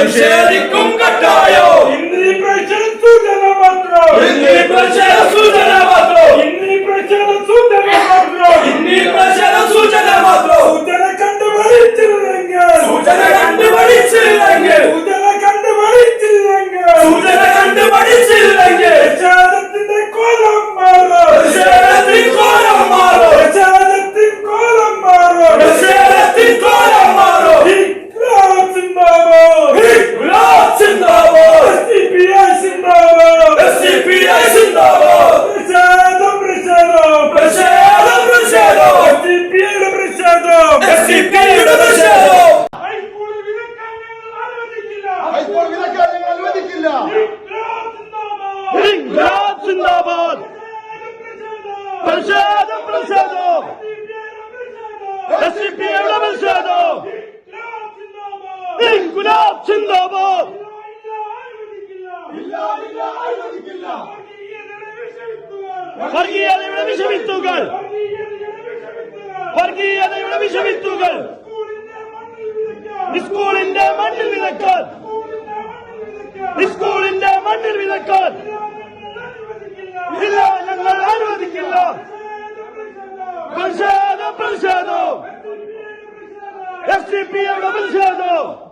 evangélico. പ്രതിഷേധം പ്രതിഷേധം S D P എയുടെ പ്രതിഷേധം ഗുലാബ് സിന്ദാബാദ് വർഗീയതയുടെ വിഷവിത്തുകൾ വർഗീയതയുടെ വിഷവിത്തുകൾ സ്കൂളിന്റെ മണ്ണിൽ വിതക്കാൻ സ്കൂളിന്റെ മണ്ണിൽ വിതക്കാൻ പ്രതിഷേധം പ്രതിഷേധം എസ് ഡി പി പ്രതിഷേധം